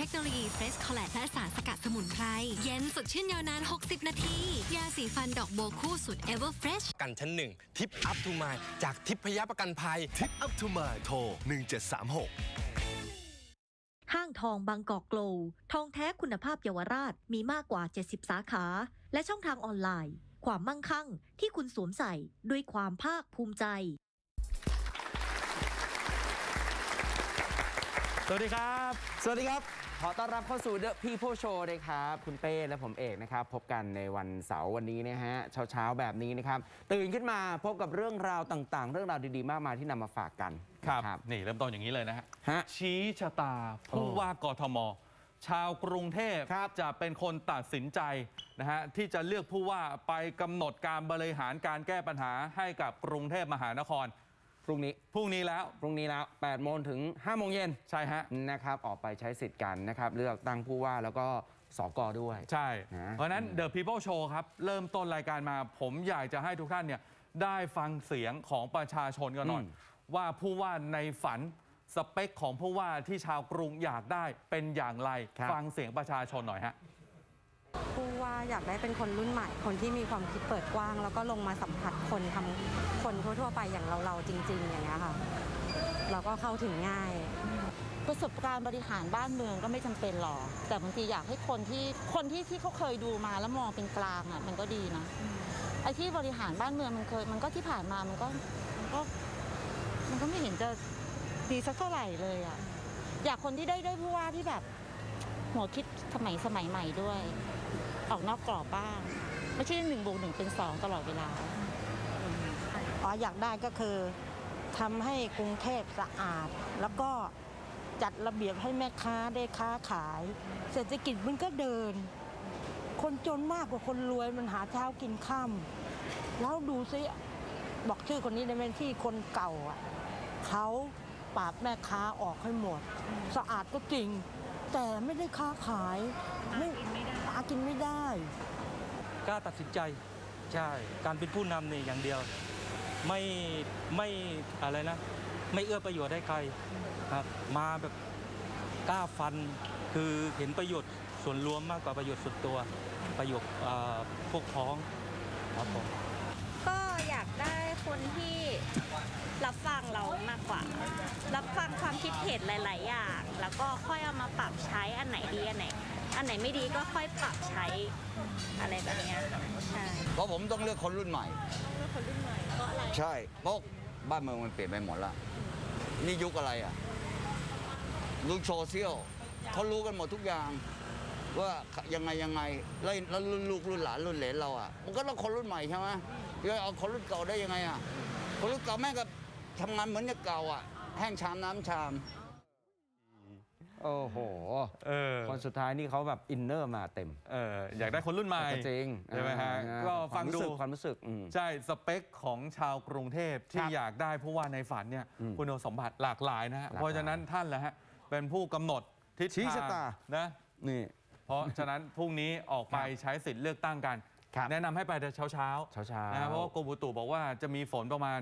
เทคโนโลยีเฟรชคอลเลตและสารสกัดสมุนไพร เย็นสดชื่นยาวนาน 60 นาที ยาสีฟันดอกโบวคู่สุดเอเวอร์เฟรชกันชั้นหนึ่งทิปอัพทูมายจากทิพยประกันภัย ทิปอัพทูมาโทร 1736ห้างทองบางกอกโกลวทองแท้คุณภาพเยาวราชมีมากกว่า 70 สาขา และช่องทางออนไลน์ ความมั่งคั่งที่คุณสวมใส่ด้วยความภาคภูมิใจ สวัสดีครับ สวัสดีครับ ขอต้อนรับเข้าสู่ The People Show นะครับ คุณเป้และผมเอกนะครับ พบกันในวันเสาร์วันนี้นะฮะ เช้าๆ แบบนี้นะครับ ตื่นขึ้นมาพบกับเรื่องราวต่างๆ เรื่องราวดีๆ มากมายที่นำมาฝากกันครับ นะ นี่เริ่มต้นอย่างนี้เลยนะฮะ ฮะชี้ชะตาผู้โอ้ว่ากทม ชาวกรุงเทพครับ จะเป็นคนตัดสินใจนะฮะที่จะเลือกผู้ว่าไปกำหนดการบริหารการแก้ปัญหาให้กับกรุงเทพมหานคร พรุ่งนี้ พรุ่งนี้แล้ว พรุ่งนี้แล้ว8โมงถึง5โมงเย็นใช่ฮะ นะครับ ออกไปใช้สิทธิ์กันนะครับ เลือกตั้งผู้ว่าแล้วก็สกด้วย ใช่ นะเพราะฉะนั้น The People Show ครับ เริ่มต้นรายการมา ผมอยากจะให้ทุกท่านเนี่ยได้ฟังเสียงของประชาชนกันหน่อย อืม ว่าผู้ว่าในฝันสเปคของผู้ว่าที่ชาวกรุงอยากได้เป็นอย่างไรฟังเสียงประชาชนหน่อยฮะ ผู้ว่าอยากได้เป็นคนรุ่นใหม่ คนที่มีความคิดเปิดกว้าง แล้วก็ลงมาสัมผัสคนทำคนทั่วๆไปอย่างเราเราๆจริง ๆ อย่างเงี้ยค่ะเราก็เข้าถึงง่าย ประสบการณ์บริหารบ้านเมืองก็ไม่จำเป็นหรอก แต่บางทีอยากให้คนที่คนที่ที่เขาเคยดูมาแล้วมองเป็นกลางอะมันก็ดีนะไอ้ที่บริหารบ้านเมืองมันเคย มันก็ที่ผ่านมามันก็มันก็มันก็ไม่เห็นจะดีสักเท่าไหร่เลยอะอยากคนที่ได้ได้ผู้ว่าที่แบบ หัวคิดสมัยสมัยใหม่ด้วย ออกนอกกรอบบ้าง ไม่ใช่หนึ่งบวกหนึ่งเป็นสองตลอดเวลาอ๋ออยากได้ก็คือทำให้กรุงเทพสะอาด แล้วก็จัดระเบียบให้แม่ค้าได้ค้าขาย เศรษฐกิจมันก็เดิน คนจนมากกว่าคนรวยมันหาเช้ากินข้ามแล้วดูซิบอกชื่อคนนี้ได้ไหมที่คนเก่าอะเขาปราบแม่ค้าออกให้หมด สะอาดก็จริง แต่ไม่ได้ค้าขายไม่หากินไม่ได้กล้าตัดสินใจใช่การเป็นผู้นำนี่อย่างเดียว ไม่ไม่อะไรนะ ไม่เอื้อประโยชน์ให้ใครครับมาแบบกล้าฟันคือเห็นประโยชน์ส่วนรวมมากกว่าประโยชน์ส่วนตัวประโยชน์อ่าพวกพ้องครับผมก็อยากได้คนที่ รับฟังเรามากกว่า รับฟังความคิดเห็นหลาย ๆ อย่าง แล้วก็ค่อยเอามาปรับใช้อันไหนดีอันไหน อันไหนไม่ดีก็ค่อยปรับใช้อะไรแบบเนี้ยค่ะใช่เพราะผมต้องเลือกคนรุ่นใหม่เลือกคนรุ่นใหม่เพราะอะไรใช่เพราะบ้านเมืองมันเปลี่ยนไปหมดละนี่ยุคอะไรอะยุคโซเชียลเขารู้กันหมดทุกอย่าง ว่ายังไงยังไงแล้วแล้วรุ่นลูกรุ่นหลานรุ่นเหลนเราอะมันก็ต้องคนรุ่นใหม่ใช่ไหมจะเอาคนรุ่นเก่าได้ยังไงอะคนรุ่นเก่าแม่งก็ ทำงานเหมือนกับเก่าอะ แห้งชามน้ำชาม โอ้โห เออคนสุดท้ายนี่เขาแบบอินเนอร์มาเต็มเอออยากได้คนรุ่นใหม่ก็จริงใช่ไหมฮะอ่าก็ฟังดู ความรู้สึกความรู้สึกอืม ใช่ สเปคของชาวกรุงเทพที่ครับอยากได้ผู้ว่าในฝันเนี่ยอืมคุณสมบัติหลากหลายนะฮะหลากหลาย เพราะฉะนั้นท่านแหละฮะเป็นผู้กำหนดทิศชี้ทางชะตานะ นี่ เพราะฉะนั้นพรุ่งนี้ออกไปใช้สิทธิ์เลือกตั้งกันครับ แนะนำให้ไปแต่เช้าเช้าๆเช้าเช้านะเพราะว่ากรมอุตุบอกว่าจะมีฝนประมาณ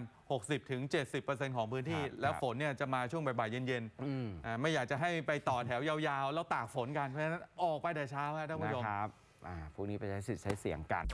60-70%ของพื้นที่ ครับแล้วครับ ฝนเนี่ยจะมาช่วงบ่ายๆเย็นอืมๆอ่าไม่อยากจะให้ไปต่อแถวยาวๆ แล้วตากฝนกันเพราะฉะนั้นออกไปแต่เช้าฮะท่านผู้นะชม ครับอ่าพรุ่งนี้ไปใช้สิทธิ์ใช้เสียงกัน